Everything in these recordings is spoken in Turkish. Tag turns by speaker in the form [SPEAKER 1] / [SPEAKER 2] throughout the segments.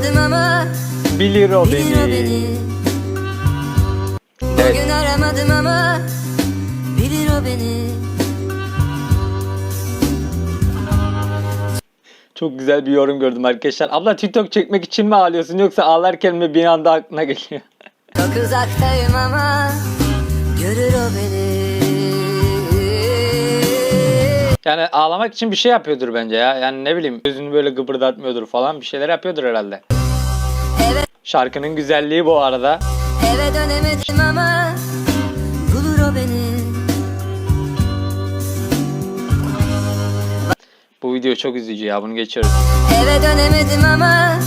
[SPEAKER 1] aramadım ama
[SPEAKER 2] Bilir o
[SPEAKER 1] bilir o
[SPEAKER 2] beni.
[SPEAKER 1] beni
[SPEAKER 2] Evet.
[SPEAKER 1] Bugün aramadım ama bilir o beni
[SPEAKER 2] Çok güzel bir yorum gördüm arkadaşlar. Abla TikTok çekmek için mi ağlıyorsun yoksa ağlarken mi bir anda aklına geliyor?
[SPEAKER 1] Çok uzaktayım ama görür o beni
[SPEAKER 2] Yani ağlamak için bir şey yapıyordur bence ya. Yani ne bileyim gözünü böyle gıpırdatmıyordur falan bir şeyler yapıyordur herhalde.
[SPEAKER 1] Evet
[SPEAKER 2] Şarkının güzelliği bu arada.
[SPEAKER 1] eve dönemedim ama bulur o beni
[SPEAKER 2] Bu video çok üzücü ya bunu geçiyoruz.
[SPEAKER 1] Eve dönemedim ama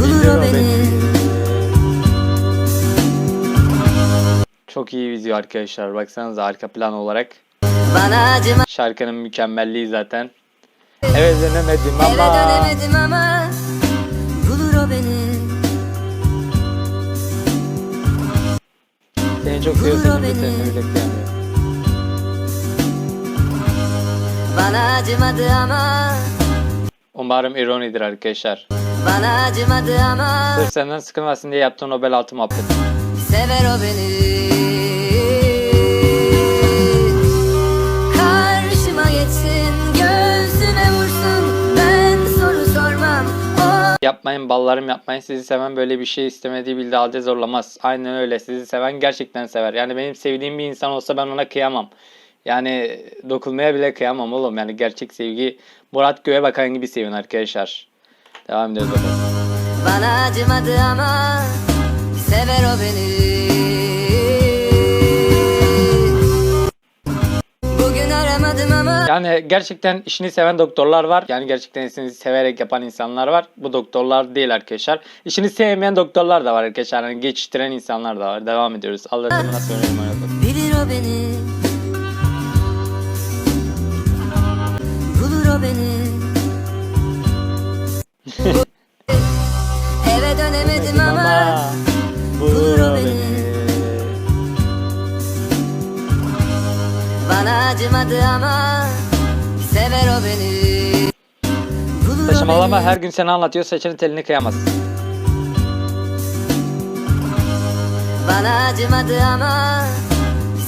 [SPEAKER 1] bulur o beni
[SPEAKER 2] Çok iyi video arkadaşlar. Baksanıza arka plan olarak.
[SPEAKER 1] Bana acıma
[SPEAKER 2] Şarkının mükemmelliği zaten. Evet dönemedim
[SPEAKER 1] Eve
[SPEAKER 2] ama.
[SPEAKER 1] dönemedim ama bulur o beni
[SPEAKER 2] Seni çok seni de seni öyle kıyamıyorum.
[SPEAKER 1] Bana acımadı ama
[SPEAKER 2] Umarım ironidir arkadaşlar.
[SPEAKER 1] Bana acımadı ama
[SPEAKER 2] Sırf senden sıkılmasın diye yaptığın Nobel altı muhabbet.
[SPEAKER 1] Sever o beni
[SPEAKER 2] Yapmayın ballarım yapmayın sizi seven böyle bir şey istemediği bildiği halde zorlamaz. Aynen öyle sizi seven gerçekten sever. Yani benim sevdiğim bir insan olsa ben ona kıyamam. Yani dokunmaya bile kıyamam oğlum. Yani gerçek sevgi Murat Göğe bakan gibi sevin arkadaşlar. Devam ediyoruz bakalım.
[SPEAKER 1] Bana acımadı ama Sever o beni
[SPEAKER 2] Yani gerçekten işini seven doktorlar var. Yani gerçekten işini severek yapan insanlar var. Bu doktorlar değil arkadaşlar. İşini sevmeyen doktorlar da var arkadaşlar. Yani geçiştiren insanlar da var. Devam ediyoruz. Allah'ım nasıl hayatım.
[SPEAKER 1] Bilir o beni Bulur o beni acımadı ama Sever o beni.
[SPEAKER 2] Saçmalama her gün seni anlatıyor saçını telini kıyamaz.
[SPEAKER 1] Bana acımadı ama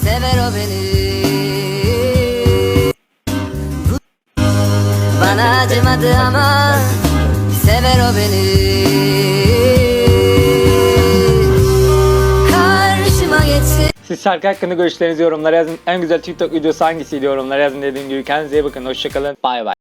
[SPEAKER 1] Sever o beni. Bana acımadı ama Sever o beni
[SPEAKER 2] şarkı hakkında görüşlerinizi yorumlara yazın. En güzel TikTok videosu hangisiydi yorumlara yazın dediğim gibi. Kendinize iyi bakın. Hoşçakalın. Bay bay.